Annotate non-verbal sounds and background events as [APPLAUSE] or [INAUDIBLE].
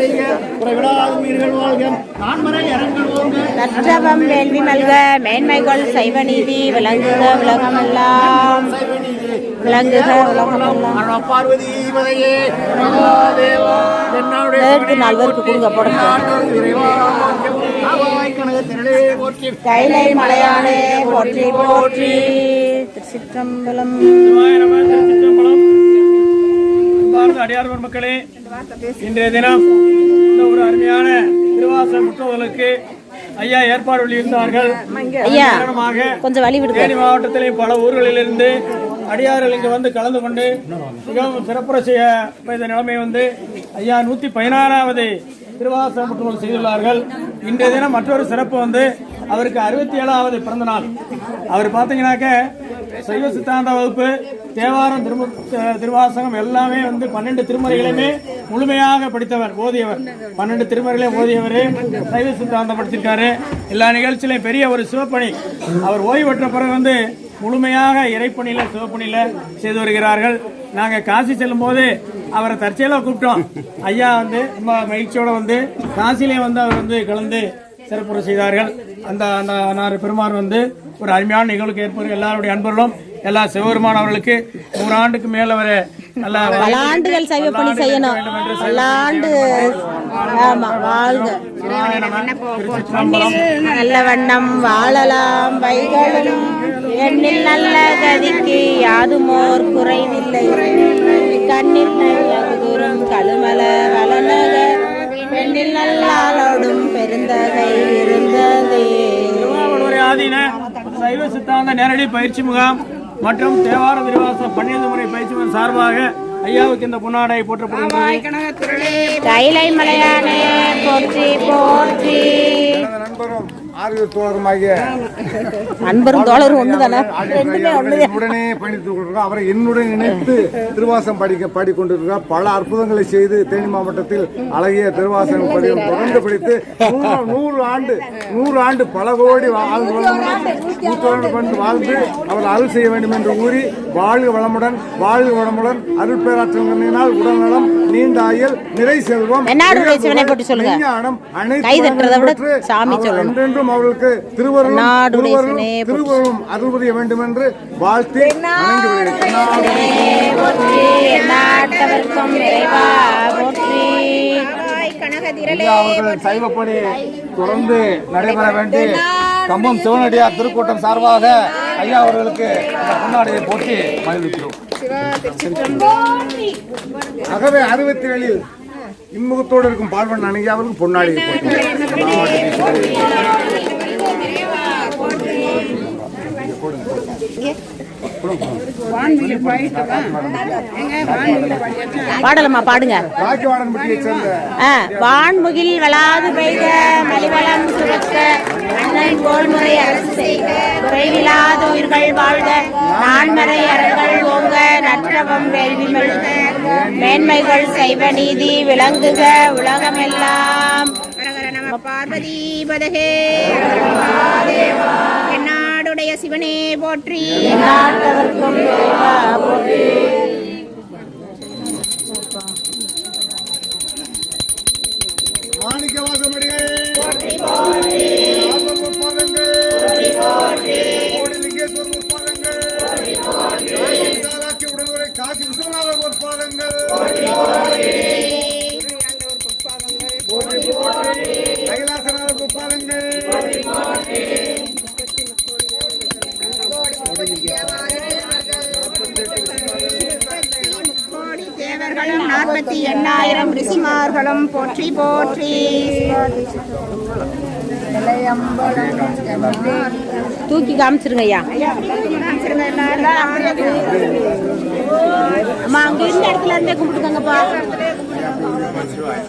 செய்க. குறைவிடாத மீன்கள் வாழ்க. நான்மறை அரங்கள் ஓங்க. நற்றவம் வேள்வி மல்க. மேன்மைகள் சைவ நீதி விளங்குக உலகமெல்லாம். விளங்குக உலகமெல்லாம். அண்ணா பார்வதி பதையே மகாதேவா தென்னாடுடைய நேற்று நாலு பேருக்கு கொடுங்க போடுங்க. கைலை மலையானே போற்றி போற்றி திருச்சிற்றம்பலம். அடியார் மக்களே இன்றைய தினம் இந்த ஒரு அருமையான திருவாச முற்றோதலுக்கு ஐயா ஏற்பாடு காரணமாக கொஞ்சம் வழி விடுங்க. தேனி மாவட்டத்திலே பல ஊர்களிலிருந்து அடியார்கள் இங்கு வந்து கலந்து கொண்டு மிகவும் சிறப்புற செய்ய இந்த நிலைமை வந்து ஐயா நூத்தி பதினாறாவது திருவாச முற்றுகை செய்துள்ளார்கள். இன்றைய தினம் மற்றொரு சிறப்பு வந்து அவருக்கு அறுபத்தி ஏழாவது பிறந்த நாள் அவர் பார்த்தீங்கன்னாக்க சைவ சித்தாந்த வகுப்பு தேவாரம் திருமு திருவாசகம் எல்லாமே வந்து பன்னெண்டு திருமறைகளையுமே முழுமையாக படித்தவர் ஓதியவர். பன்னெண்டு திருமறைகளையும் ஓதியவர் சைவ சித்தாந்தம் படிச்சிருக்காரு எல்லா நிகழ்ச்சியிலையும் பெரிய ஒரு சிவப்பணி. அவர் ஓய்வு பெற்ற பிறகு வந்து முழுமையாக இறைப்பணியில் சிவப்பணியில் செய்து வருகிறார்கள். நாங்கள் காசி செல்லும் போது அவரை தற்செயலாக கூப்பிட்டோம். ஐயா வந்து ரொம்ப மகிழ்ச்சியோடு வந்து காசிலே வந்து அவர் வந்து கலந்து சிறப்புற செய்தார்கள். அந்த அந்த பெருமாள் பெருமான் வந்து ஒரு அருமையான நிகழ்வுக்கு ஏற்படும் எல்லாருடைய அன்பர்களும் எல்லா சிவபெருமான் அவர்களுக்கு நூறு ஆண்டுக்கு மேல வர நல்ல பல ஆண்டுகள் சைவ பணி செய்யணும். பல ஆண்டு ஆமா வாழ்க. நல்ல வண்ணம் வாழலாம் வைகளும் எண்ணில் நல்ல கதிக்கு யாதுமோர் குறைவில்லை. கண்ணில் தூரம் கழுமல வளநக பெண்ணில் நல்லாளோடும் பெருந்தகை இருந்ததே. சைவ சித்தாந்த நேரடி பயிற்சி முகாம் மற்றும் தேவார திருவாச பன்னிரண்டு முறை பயிற்சி முகாம் சார்பாக ஐயாவுக்கு இந்த பொன்னாடை போற்றப்படுகிறது. போற்றி போற்றி. நண்பரும் [LAUGHS] அன்பரும் தோழரும் ஒண்ணுதானே? ரெண்டுமே உடனே பயணித்துக் கொண்டிருக்கிறோம் அவரை என்னுடன் இணைத்து திருவாசம் படிக்க பாடிக்கொண்டிருக்கிறார். பல அற்புதங்களை செய்து தேனி மாவட்டத்தில் அழகிய திருவாசகம் படியும் தொடர்ந்து படித்து நூறு- ஆண்டு நூறு ஆண்டு பல கோடி வாழ்ந்து நூற்றாண்டு வாழ்ந்து அவர் அருள் செய்ய வேண்டும் என்று கூறி வாழ்க வளமுடன் வாழ்க வளமுடன். அருள் பேராற்றலினால் உடல்நலம் நீண்ட ஆயுள் நிறை செல்வம். அனைத்து கை என்றென்றும் அவர்களுக்கு திருவருளும் திருவருளும் அருள் புரிய வேண்டும் என்று வாழ்த்தி அவர்கள் சைவப்படி தொடர்ந்து நடைபெற வேண்டி கம்பம் சிவனடியார் திருக்கூட்டம் சார்பாக ஐயா அவர்களுக்கு இந்த பொன்னாடையை போட்டி மகிழ்விக்கிறோம். ஆகவே அறுபத்தி ஏழில் இன்முகத்தோடு இருக்கும் பால்வன் அணுகி அவருக்கு பொன்னாடையை பாடலம்மா பாடுங்க. ஆ, வான்முகில் வளாது பெய்த மலிவளம் சுரக்க அண்ணன் கோல்முறை அரசு செய்க குறைவில்லாத உயிர்கள் வாழ்க நான்மறை அறங்கள் ஓங்க நற்றவம் வேள்வி மேன்மைகள் சைவ நீதி விளங்குக உலகமெல்லாம். பார்வதி பதகே. என்னாடுடைய சிவனே போற்றி. நாட்டவர்க்கும் இறைவா போற்றி. மாணிக்க வாசமடிகள் தேவர்களும் எண்ணாயிரம் ரிஷிமார்களும் போற்றி போற்றி. தூக்கி காமிச்சிருங்க ஐயா அம்மா அங்க இருந்த இடத்துல இருந்தே கும்பிட்டுக்கங்கப்பா.